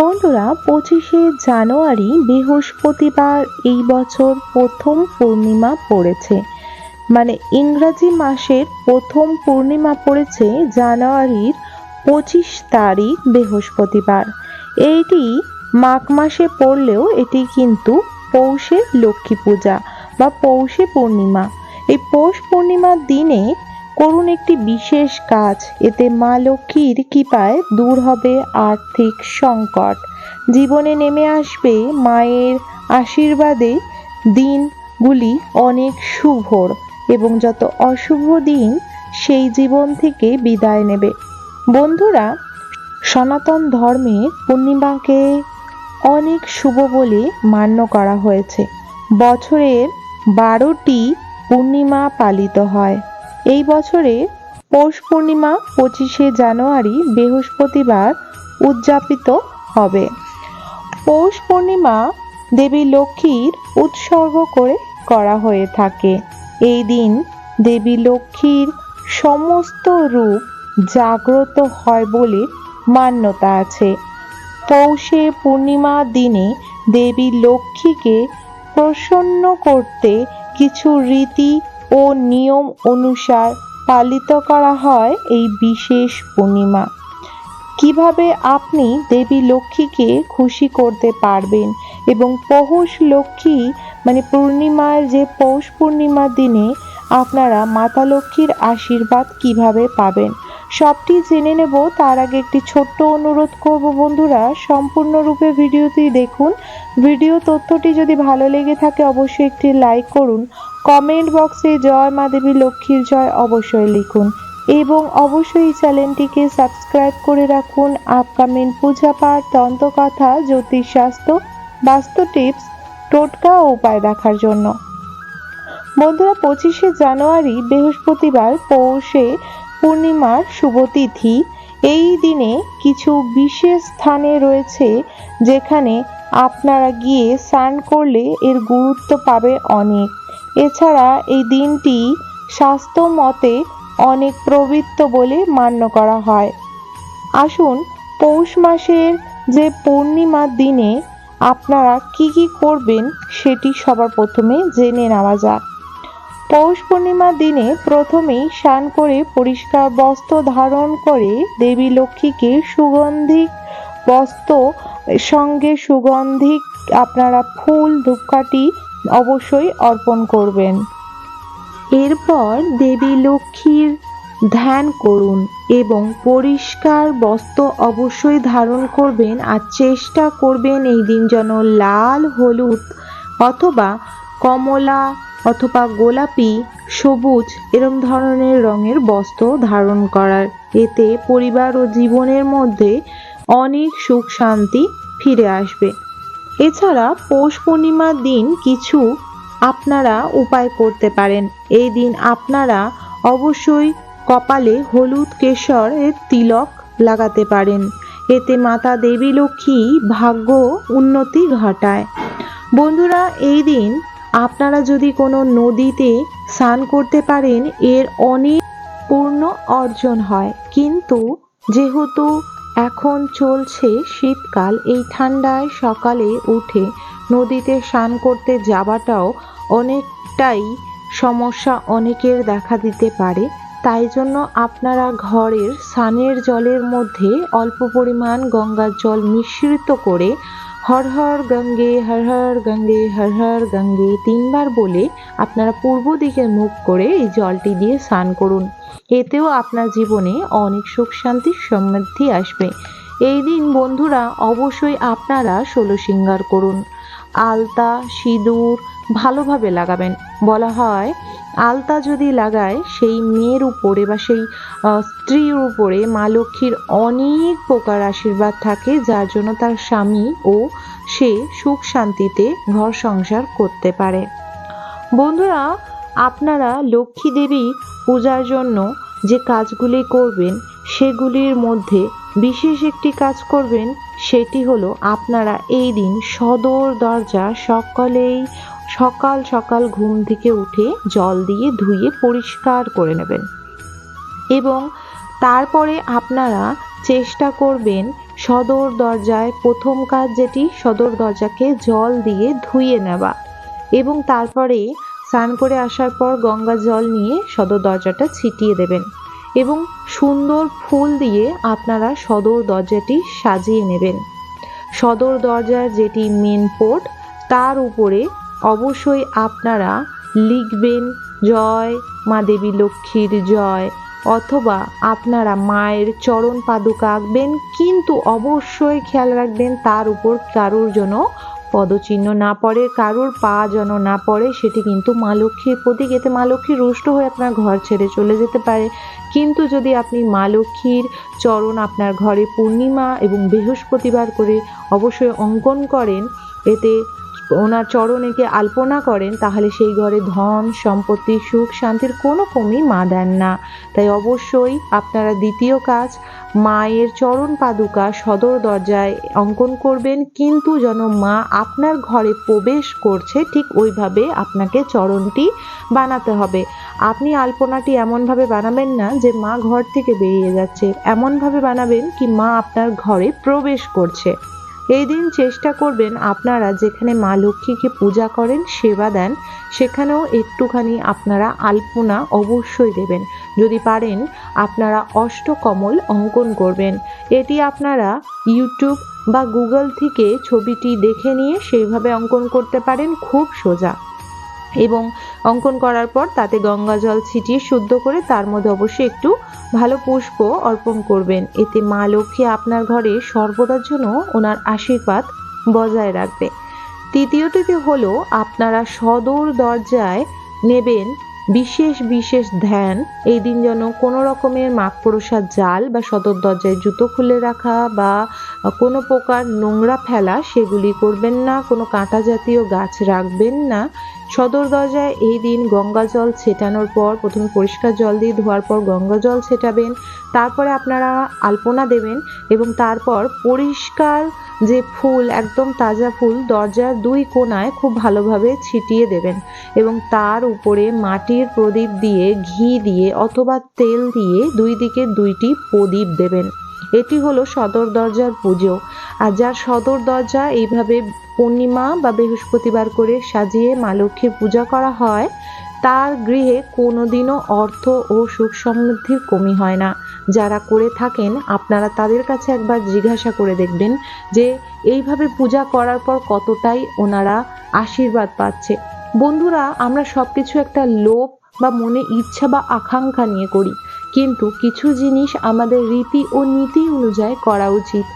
বন্ধুরা, পঁচিশে জানুয়ারি বৃহস্পতিবার এই বছর প্রথম পূর্ণিমা পড়েছে। মানে ইংরাজি মাসের প্রথম পূর্ণিমা পড়েছে জানুয়ারির পঁচিশ তারিখ বৃহস্পতিবার। এইটি মাঘ মাসে পড়লেও এটি কিন্তু পৌষের লক্ষ্মী পূজা বা পৌষে পূর্ণিমা। এই পৌষ পূর্ণিমার দিনে করুন একটি বিশেষ কাজ। এতে মা লক্ষ্মীর কৃপায় দূর হবে আর্থিক সংকট। জীবনে নেমে আসবে মায়ের আশীর্বাদে দিনগুলি অনেক শুভর এবং যত অশুভ দিন, সেই জীবন থেকে বিদায় নেবে। বন্ধুরা, সনাতন ধর্মে পূর্ণিমাকে অনেক শুভ বলে মান্য করা হয়েছে। বছরের বারোটি পূর্ণিমা পালিত হয়। এই বছরে পৌষ পূর্ণিমা পঁচিশে জানুয়ারি বৃহস্পতিবার উদযাপিত হবে। পৌষ পূর্ণিমা দেবী লক্ষ্মীর উৎসর্গ করে করা হয়ে থাকে। এই দিন দেবী লক্ষ্মীর সমস্ত রূপ জাগ্রত হয় বলে মান্যতা আছে। পৌষে পূর্ণিমা দিনে দেবী লক্ষ্মীকে প্রসন্ন করতে কিছু রীতি ও নিয়ম অনুসার পালিত করা হয় এই বিশেষ পূর্ণিমা। কীভাবে আপনি দেবী লক্ষ্মীকে খুশি করতে পারবেন এবং পৌষ লক্ষ্মী মানে পূর্ণিমার যে পৌষ পূর্ণিমার দিনে আপনারা মাতা লক্ষ্মীর আশীর্বাদ কীভাবে পাবেন, সবটি জেনে নেব। তার আগে একটি ছোট্ট অনুরোধ করব বন্ধুরা, সম্পূর্ণরূপে ভিডিওটি দেখুন। ভিডিও তথ্যটি যদি ভালো লেগে থাকে, অবশ্যই একটি লাইক করুন। কমেন্ট বক্সে জয় মা দেবী, লক্ষ্মীর জয় অবশ্যই লিখুন এবং অবশ্যই চ্যানেলটিকে সাবস্ক্রাইব করে রাখুন আপকামিং পূজা পাঠ তন্ত্রকথা জ্যোতিষশাস্ত্র বাস্তু টিপস, টোটকা ও উপায় দেখার জন্য। বন্ধুরা, পঁচিশে জানুয়ারি, বৃহস্পতিবার, পৌষে পূর্ণিমার শুভতিথি এই দিনে কিছু বিশেষ স্থানে রয়েছে যেখানে আপনারা গিয়ে স্নান করলে এর গুরুত্ব পাবে অনেক। এছাড়া এই দিনটি স্বাস্থ্য মতে অনেক প্রবৃত্ত বলে মান্য করা হয়। আসুন পৌষ মাসের যে পূর্ণিমার দিনে আপনারা কি কি করবেন সেটি সবার প্রথমে জেনে নেওয়া যাক। পৌষ পূর্ণিমার দিনে প্রথমেই স্নান করে পরিষ্কার বস্ত্র ধারণ করে দেবী লক্ষ্মীকে সুগন্ধিক বস্ত্র, সঙ্গে সুগন্ধিক আপনারা ফুল, ধূপকাঠি অবশ্যই অর্পণ করবেন। এরপর দেবী লক্ষ্মীর ধ্যান করুন এবং পরিষ্কার বস্ত্র অবশ্যই ধারণ করবেন আর চেষ্টা করবেন এই দিন যেন লাল, হলুদ অথবা কমলা অথবা গোলাপি, সবুজ এরম ধরনের রঙের বস্ত্র ধারণ করার। এতে পরিবার ও জীবনের মধ্যে অনেক সুখ শান্তি ফিরে আসবে। এছাড়া পৌষ পূর্ণিমার দিন কিছু আপনারা উপায় করতে পারেন। এই দিন আপনারা অবশ্যই কপালে হলুদ কেশরের তিলক লাগাতে পারেন। এতে মাতা দেবী লক্ষ্মী ভাগ্য উন্নতি ঘটায়। বন্ধুরা, এই দিন আপনারা যদি কোনো নদীতে স্নান করতে পারেন, এর অনেক পূর্ণ অর্জন হয়। কিন্তু যেহেতু এখন চলছে শীতকাল। এই ঠান্ডায় সকালে উঠে নদীতে স্নান করতে যাওয়াটাও অনেকটাই সমস্যা অনেকের দেখা দিতে পারে। তাই জন্য আপনারা ঘরের স্নানের জলের মধ্যে অল্প পরিমাণ গঙ্গার জল মিশ্রিত করে হর হর গঙ্গে, হর হর গঙ্গে, হর হর গঙ্গে তিনবার বলে আপনারা পূর্ব দিকে মুখ করে এই জলটি দিয়ে স্নান করুন। এতেও আপনার জীবনে অনেক সুখ শান্তি সমৃদ্ধি আসবে। এই দিন বন্ধুরা অবশ্যই আপনারা ষোলো সিঙ্গার করুন। আলতা, সিঁদুর ভালোভাবে লাগাবেন। বলা হয় আলতা যদি লাগায়, সেই মেয়ের উপরে বা সেই স্ত্রীর উপরে মা লক্ষ্মীর অনেক প্রকার আশীর্বাদ থাকে, যার জন্য তার স্বামী ও সে সুখ শান্তিতে ঘর সংসার করতে পারে। বন্ধুরা, আপনারা লক্ষ্মী দেবী পূজার জন্য যে কাজগুলি করবেন, সেগুলির মধ্যে বিশেষ একটি কাজ করবেন, সেটি হলো আপনারা এই দিন সদর দরজা সকলেই সকাল সকাল ঘুম থেকে উঠে জল দিয়ে ধুয়ে পরিষ্কার করে নেবেন। এবং তারপরে আপনারা চেষ্টা করবেন সদর দরজায় প্রথম কাজ যেটি, সদর দরজাকে জল দিয়ে ধুয়ে নেওয়া। এবং তারপরে স্নান করে আসার পর গঙ্গা জল নিয়ে সদর দরজাটা ছিটিয়ে দেবেন। এবং সুন্দর ফুল দিয়ে আপনারা সদর দরজাটি সাজিয়ে নেবেন। সদর দরজার যেটি মেন পোর্ট তার উপরে অবশ্যই আপনারা লিখবেন, জয় মা দেবী লক্ষ্মীর জয় অথবা আপনারা মায়ের চরণ পাদুকা আঁকবেন, কিন্তু অবশ্যই খেয়াল রাখবেন তার উপর কারোর যেন পদচিহ্ন না পড়ে, কারোর পা যেন না পড়ে, সেটি কিন্তু মা লক্ষ্মীর প্রতীক। এতে মা লক্ষ্মী রুষ্ট হয়ে আপনার ঘর ছেড়ে চলে যেতে পারে। কিন্তু যদি আপনি মা লক্ষ্মীর চরণ আপনার ঘরে পূর্ণিমা এবং বৃহস্পতিবার করে অবশ্যই অঙ্কন করেন, এতে ওনার চরণেকে আলপনা করেন, তাহলে সেই ঘরে ধন, সম্পত্তি, সুখ, শান্তির কোনো কমই মা দেন না। তাই অবশ্যই আপনারা দ্বিতীয় কাজ, মায়ের চরণ পাদুকা সদর দরজায় অঙ্কন করবেন, কিন্তু যেন মা আপনার ঘরে প্রবেশ করছে, ঠিক ওইভাবে আপনাকে চরণটি বানাতে হবে। আপনি আলপনাটি এমনভাবে বানাবেন না যে মা ঘর থেকে বেরিয়ে যাচ্ছে। এমনভাবে বানাবেন কি মা আপনার ঘরে প্রবেশ করছে। এই দিন চেষ্টা করবেন আপনারা যেখানে মা লক্ষ্মীকে পূজা করেন, সেবা দেন, সেখানেও একটুখানি আপনারা আলপনা অবশ্যই দেবেন। যদি পারেন, আপনারা অষ্টকমল অঙ্কন করবেন। এটি আপনারা ইউটিউব বা গুগল থেকে ছবিটি দেখে নিয়ে সেইভাবে অঙ্কন করতে পারেন, খুব সোজা। এবং অঙ্কন করার পর তাতে গঙ্গা জল ছিটিয়ে শুদ্ধ করে তার মধ্যে অবশ্যই একটু ভালো পুষ্প অর্পণ করবেন। এতে মা লক্ষ্মী আপনার ঘরে সর্বদার জন্য ওনার আশীর্বাদ বজায় রাখবে। তৃতীয়টিতে হলো, আপনারা সদর দরজায় নেবেন বিশেষ বিশেষ ধ্যান। এই দিন যেন কোনো রকমের মাঘ প্রসাদ জাল বা সদর দরজায় জুতো খুলে রাখা বা কোনো প্রকার নোংরা ফেলা সেগুলি করবেন না, কোনো কাঁটা জাতীয় গাছ রাখবেন না। সদর দরজায় এই দিন গঙ্গা জল ছেটানোর পর প্রথমে পরিষ্কার জল দিয়ে ধোয়ার পর গঙ্গা জল ছেটাবেন, তারপরে আপনারা আলপনা দেবেন এবং তারপর পরিষ্কার যে ফুল, একদম তাজা ফুল, দরজার দুই কোণায় খুব ভালোভাবে ছিটিয়ে দেবেন এবং তার উপরে মাটির প্রদীপ দিয়ে, ঘি দিয়ে অথবা তেল দিয়ে দুই দিকে দুইটি প্রদীপ দেবেন। এটি হলো সদর দরজার পুজো। আর যার সদর দরজা এইভাবে পূর্ণিমা বা বৃহস্পতিবার করে সাজিয়ে মা লক্ষ্মীর পূজা করা হয়, তার গৃহে কোনোদিনও অর্থ ও সুখ সমৃদ্ধির কমি হয় না। যারা করে থাকেন, আপনারা তাদের কাছে একবার জিজ্ঞাসা করে দেখবেন যে এইভাবে পূজা করার পর কতটাই ওনারা আশীর্বাদ পাচ্ছে। বন্ধুরা, আমরা সব কিছু একটা লোভ বা মনে ইচ্ছা বা আকাঙ্ক্ষা নিয়ে করি। কিন্তু কিছু জিনিস আমাদের রীতি ও নীতি অনুযায়ী করা উচিত।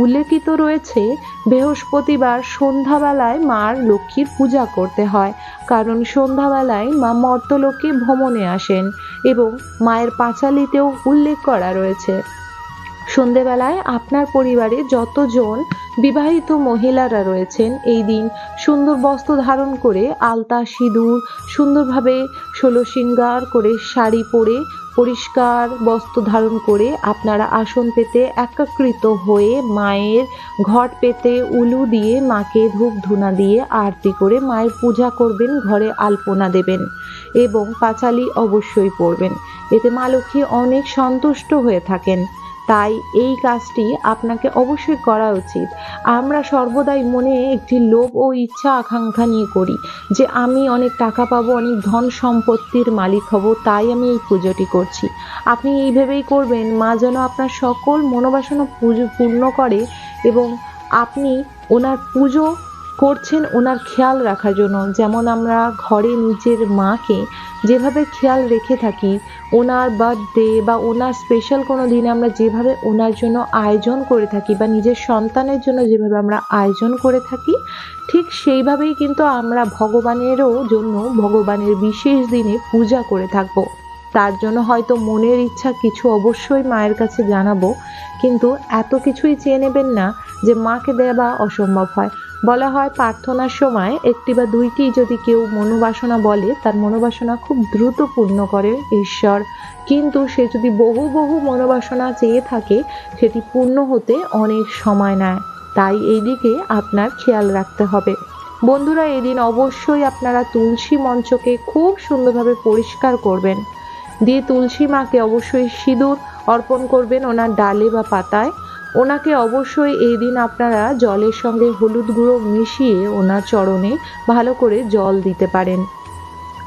উল্লেখিত রয়েছে, বৃহস্পতিবার সন্ধ্যাবেলায় মার লক্ষ্মীর পূজা করতে হয়, কারণ সন্ধ্যাবেলায় মা মর্তলোকে ভ্রমণে আসেন এবং মায়ের পাঁচালিতেও উল্লেখ করা রয়েছে। সন্ধেবেলায় আপনার পরিবারে যতজন বিবাহিত মহিলারা রয়েছেন, এই দিন সুন্দর বস্ত্র ধারণ করে আলতা, সিঁদুর, সুন্দরভাবে ষোলো শৃঙ্গার করে শাড়ি পরে পরিষ্কার বস্ত্র ধারণ করে আপনারা আসন পেতে একাকৃত হয়ে মায়ের ঘট পেতে উলু দিয়ে মাকে ধূপ ধুনা দিয়ে আরতি করে মায়ের পূজা করবেন, ঘরে আলপনা দেবেন এবং পাঁচালি অবশ্যই পড়বেন এতে মা লক্ষ্মী অনেক সন্তুষ্ট হয়ে থাকেন। তাই এই কাজটি আপনাকে অবশ্যই করা উচিত। আমরা সর্বদাই মনে একটি লোভ ও ইচ্ছা আকাঙ্ক্ষা নিয়ে করি যে আমি অনেক টাকা পাবো, অনেক ধন সম্পত্তির মালিক হব, তাই আমি এই পুজোটি করছি। আপনি এই ভেবেই করবেন, মা যেন আপনার সকল মনোবাসনা পুজো, পূর্ণ করে এবং আপনি ওনার পুজো করছেন ওনার খেয়াল রাখার জন্য। যেমন আমরা ঘরে নিজের মাকে যেভাবে খেয়াল রেখে থাকি, ওনার বার্থডে বা ওনার স্পেশাল কোনো দিনে আমরা যেভাবে ওনার জন্য আয়োজন করে থাকি বা নিজের সন্তানের জন্য যেভাবে আমরা আয়োজন করে থাকি, ঠিক সেইভাবেই কিন্তু আমরা ভগবানেরও জন্য ভগবানের বিশেষ দিনে পূজা করে থাকব। তার জন্য হয়তো মনের ইচ্ছা কিছু অবশ্যই মায়ের কাছে জানাব, কিন্তু এত কিছুই চেয়ে নেবেন না যে মাকে দেওয়া অসম্ভব হয়। বলা হয় প্রার্থনার সময় একটি বা দুইটি যদি কেউ মনোবাসনা বলে, তার মনোবাসনা খুব দ্রুত পূর্ণ করে ঈশ্বর। কিন্তু সে যদি বহু বহু মনোবাসনা চেয়ে থাকে, সেটি পূর্ণ হতে অনেক সময় নেয়। তাই এই দিকে আপনার খেয়াল রাখতে হবে। বন্ধুরা, এদিন অবশ্যই আপনারা তুলসী মঞ্চকে খুব সুন্দরভাবে পরিষ্কার করবেন। দিয়ে তুলসী মাকে অবশ্যই সিঁদুর অর্পণ করবেন ওনার ডালে বা পাতায়। ওনাকে অবশ্যই এই দিন আপনারা জলের সঙ্গে হলুদ গুঁড়ো মিশিয়ে ওনার চরণে ভালো করে জল দিতে পারেন।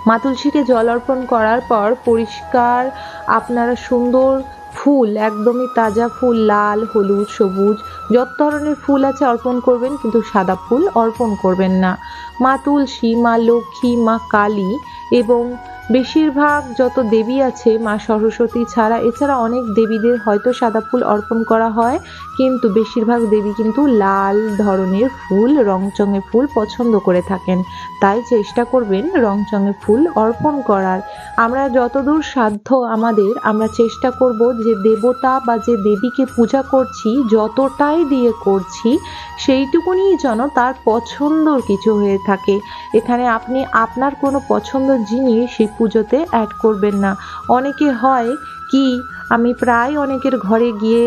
মা তুলসীকে জল অর্পণ করার পর পরিষ্কার, আপনারা সুন্দর ফুল, একদমই তাজা ফুল, লাল, হলুদ, সবুজ, যত ধরনের ফুল আছে অর্পণ করবেন, কিন্তু সাদা ফুল অর্পণ করবেন না। মা তুলসী, মা লক্ষ্মী, মা কালী এবং বেশিরভাগ যত দেবী আছে মা সরস্বতী ছাড়া, এছাড়া অনেক দেবীদের হয়তো সাদা ফুল অর্পণ করা হয়, কিন্তু বেশিরভাগ দেবী কিন্তু লাল ধরনের ফুল, রংচঙে ফুল পছন্দ করে থাকেন। তাই চেষ্টা করবেন রংচঙে ফুল অর্পণ করার। আমরা যতদূর সাধ্য আমাদের, আমরা চেষ্টা করব যে দেবতা বা যে দেবীকে পূজা করছি, যতটাই দিয়ে করছি, সেইটুকুনি যেন তার পছন্দর কিছু হয়ে থাকে। এখানে আপনি, আপনার কোনো পছন্দের জিনিস সেই পুজোতে অ্যাড করবেন না। অনেকে হয় কি, আমি প্রায় অনেকের ঘরে গিয়ে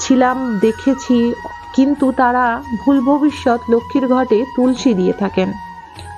ছিলাম, দেখেছি, কিন্তু তারা ভুল ভবিষ্যৎ লক্ষ্মীর ঘটে তুলসী দিয়ে থাকেন।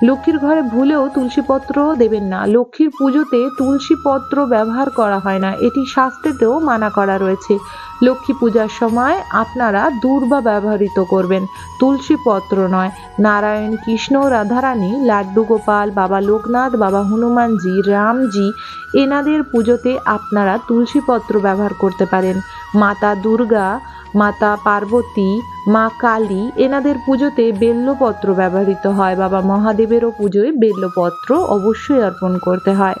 লক্ষ্মীর ঘরে ভুলেও তুলসীপত্র দেবেন না। লক্ষ্মীর পুজোতে তুলসীপত্র ব্যবহার করা হয় না। এটি শাস্ত্রেতেও মানা করা রয়েছে। লক্ষ্মী পূজার সময় আপনারা দূর্বা ব্যবহৃত করবেন। তুলসীপত্র নয়। নারায়ণ, কৃষ্ণ, রাধারানী, লাড্ডু গোপাল, বাবা লোকনাথ, বাবা হনুমানজি, রামজি, এনাদের পুজোতে আপনারা তুলসীপত্র ব্যবহার করতে পারেন। মাতা দুর্গা, মাতা পার্বতী, মা কালী এনাদের পুজোতে বেল্লপত্র ব্যবহৃত হয়। বাবা মহাদেবেরও পুজোয় বেল্লপত্র অবশ্যই অর্পণ করতে হয়।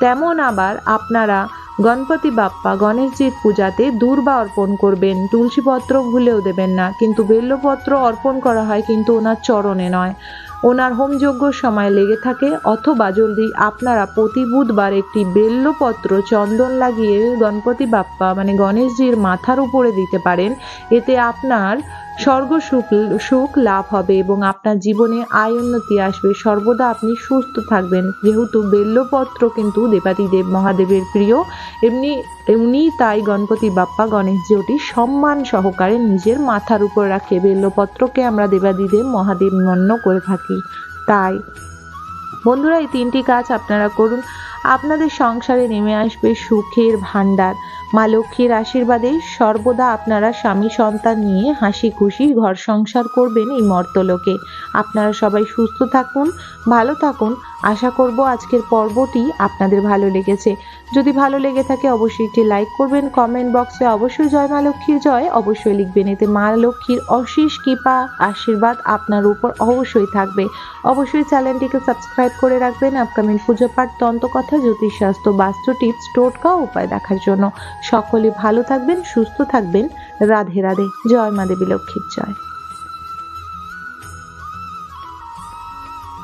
তেমন আবার আপনারা গণপতি বাপ্পা গণেশজির পূজাতে দূর্বা অর্পণ করবেন। তুলসীপত্র ভুলেও দেবেন না। কিন্তু বেল্লপত্র অর্পণ করা হয় কিন্তু ওনার চরণে নয়। ওনার হোমযজ্ঞর সময় লেগে থাকে, অথবা জলদি আপনারা প্রতি বুধবার একটি বেল্লপত্র চন্দন লাগিয়ে গণপতি বাপ্পা মানে গণেশজির মাথার উপরে দিতে পারেন। এতে আপনার স্বর্গ সুখ সুখ লাভ হবে এবং আপনার জীবনে আয় উন্নতি আসবে। সর্বদা আপনি সুস্থ থাকবেন। যেহেতু বেল্লপত্র কিন্তু দেবাদিদেব মহাদেবের প্রিয়, এমনি এমনি তাই গণপতি বাপ্পা গণেশজি ওটি সম্মান সহকারে নিজের মাথার উপর রাখে। বেল্লপত্রকে আমরা দেবাদিদেব মহাদেব মন্য করে থাকি। তাই বন্ধুরা, এই তিনটি কাজ আপনারা করুন। আপনাদের সংসারে নেমে আসবে সুখের ভাণ্ডার। মা লক্ষ্মীর আশীর্বাদে সর্বদা আপনারা স্বামী সন্তান নিয়ে হাসি খুশি ঘর সংসার করবেন এই মর্তলোকে। আপনারা সবাই সুস্থ থাকুন, ভালো থাকুন। আশা করব আজকের পর্বটি আপনাদের ভালো লেগেছে। যদি ভালো লেগে থাকে অবশ্যই একটি লাইক করবেন, কমেন্ট বক্সে অবশ্যই জয় মা লক্ষ্মীর জয়, অবশ্যই লিখবেন এতে মা লক্ষ্মীর অশেষ কৃপা, আশীর্বাদ আপনার উপর অবশ্যই থাকবে। অবশ্যই চ্যানেলটিকে সাবস্ক্রাইব করে রাখবেন, আপকামিং পুজো পাঠ, তন্ত্রকথা, জ্যোতিষশাস্ত্র বাস্তু টিপস টোটকা, উপায় দেখার জন্য। সকলে ভালো থাকবেন সুস্থ থাকবেন। রাধে রাধে। জয় মা দেবী লক্ষ্মীর জয়।